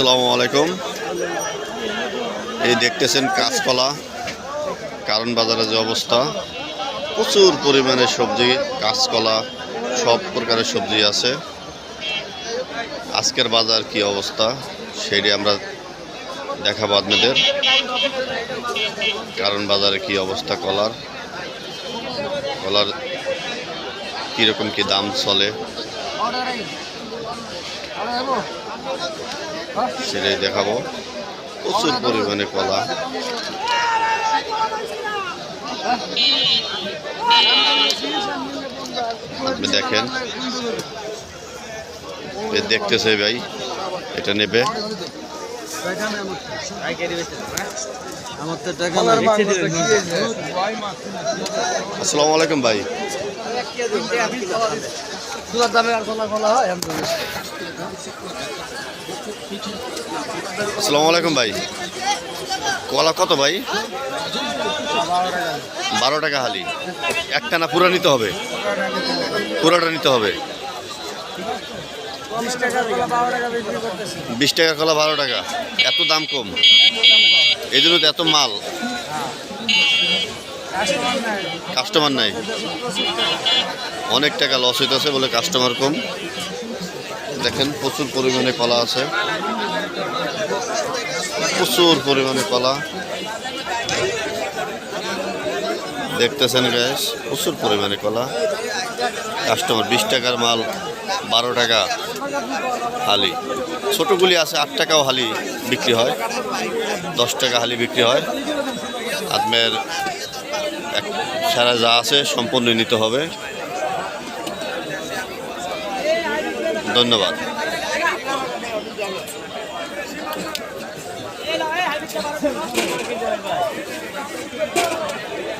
আসসালামু আলাইকুম। এই দেখতেছেন কাঁচকলা, কারণ বাজারে যে অবস্থা, প্রচুর পরিমাণে সবজি, কাঁচকলা, সব প্রকারের সবজি আছে। আজকের বাজার কি অবস্থা, সেটি আমরা দেখাবো আপনাদের। কারণ বাজারে কি অবস্থা কলার কলার কীরকম কি দাম চলে সেটাই দেখাবো। প্রচুর পরিমাণে কলা। আপনি দেখেন। দেখতেছে ভাই এটা নেবে। আসসালামু আলাইকুম ভাই। দুলার দামে আসসালামু আলাইকুম ভাই। কলা কত ভাই? বারো টাকা হালি। একটা না পুরা নিতে হবে? পুরাটা নিতে হবে। বিশ টাকা কলা বারো টাকা। এত দাম কম। এই জন্য তো এত মাল। কাস্টমার নাই। কাস্টমার নাই। অনেক টাকা লস হইতেছে বলে কাস্টমার কম। দেখেন প্রচুর পরিমাণে কলা আছে। প্রচুর পরিমাণে কলা। দেখতেছেন গ্যাস প্রচুর পরিমাণে কলা। কাস্টমার বিশ টাকার মাল। বারো টাকা হালি। ছোটোগুলি আছে, আট টাকাও হালি বিক্রি হয়। দশ টাকা হালি বিক্রি হয়। আপনার সারা যা আছে সম্পূর্ণ নিতে হবে। ধন্যবাদ।